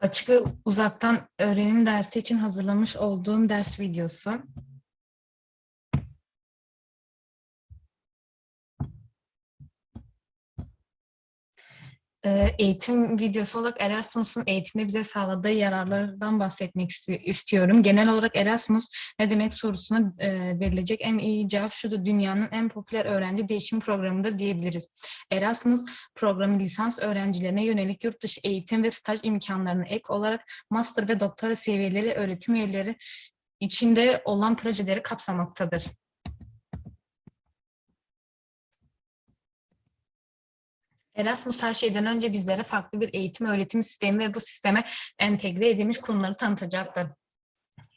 Açık uzaktan öğrenim dersi için hazırlamış olduğum ders videosu. Eğitim videosu olarak Erasmus'un eğitimde bize sağladığı yararlardan bahsetmek isti- istiyorum. Genel olarak Erasmus ne demek sorusuna e, verilecek en iyi cevap şudur. Dünyanın en popüler öğrenci değişim programıdır diyebiliriz. Erasmus programı lisans öğrencilerine yönelik yurt dışı eğitim ve staj imkanlarına ek olarak master ve doktora seviyeleri öğretim üyeleri içinde olan projeleri kapsamaktadır. Erasmus her şeyden önce bizlere farklı bir eğitim öğretim sistemi ve bu sisteme entegre edilmiş konuları tanıtacaktır.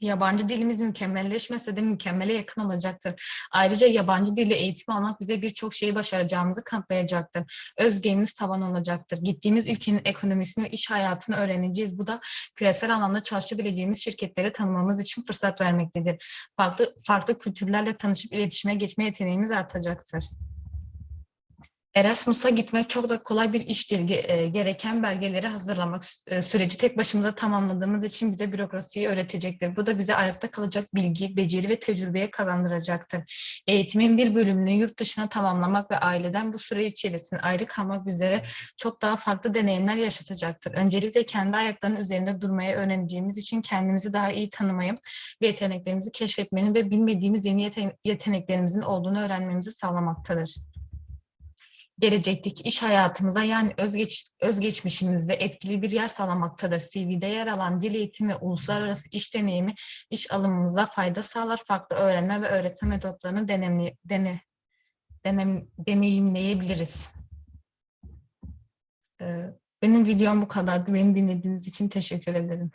Yabancı dilimiz mükemmelleşmese de mükemmele yakın olacaktır. Ayrıca yabancı dille eğitim almak bize birçok şeyi başaracağımızı kanıtlayacaktır. Özgüvenimiz tavan olacaktır. Gittiğimiz ülkenin ekonomisini ve iş hayatını öğreneceğiz. Bu da küresel anlamda çalışabileceğimiz şirketleri tanımamız için fırsat vermektedir. Farklı farklı kültürlerle tanışıp iletişime geçme yeteneğimiz artacaktır. Erasmus'a gitmek çok da kolay bir iş değil. E, Gereken belgeleri hazırlamak e, süreci tek başımıza tamamladığımız için bize bürokrasiyi öğretecektir. Bu da bize ayakta kalacak bilgi, beceri ve tecrübeye kazandıracaktır. Eğitimin bir bölümünü yurt dışına tamamlamak ve aileden bu süre içerisinde ayrı kalmak bizlere çok daha farklı deneyimler yaşatacaktır. Öncelikle kendi ayaklarının üzerinde durmayı öğreneceğimiz için kendimizi daha iyi tanımayı ve yeteneklerimizi keşfetmenin ve bilmediğimiz yeni yete- yeteneklerimizin olduğunu öğrenmemizi sağlamaktadır gelecekteki iş hayatımıza yani özgeç, özgeçmişimizde etkili bir yer sağlamaktadır. CV'de yer alan dil eğitimi uluslararası iş deneyimi iş alımımıza fayda sağlar. Farklı öğrenme ve öğretme metotlarını denemli, dene, denem, deneyimleyebiliriz. Ee, Benim videom bu kadardı. Beni dinlediğiniz için teşekkür ederim.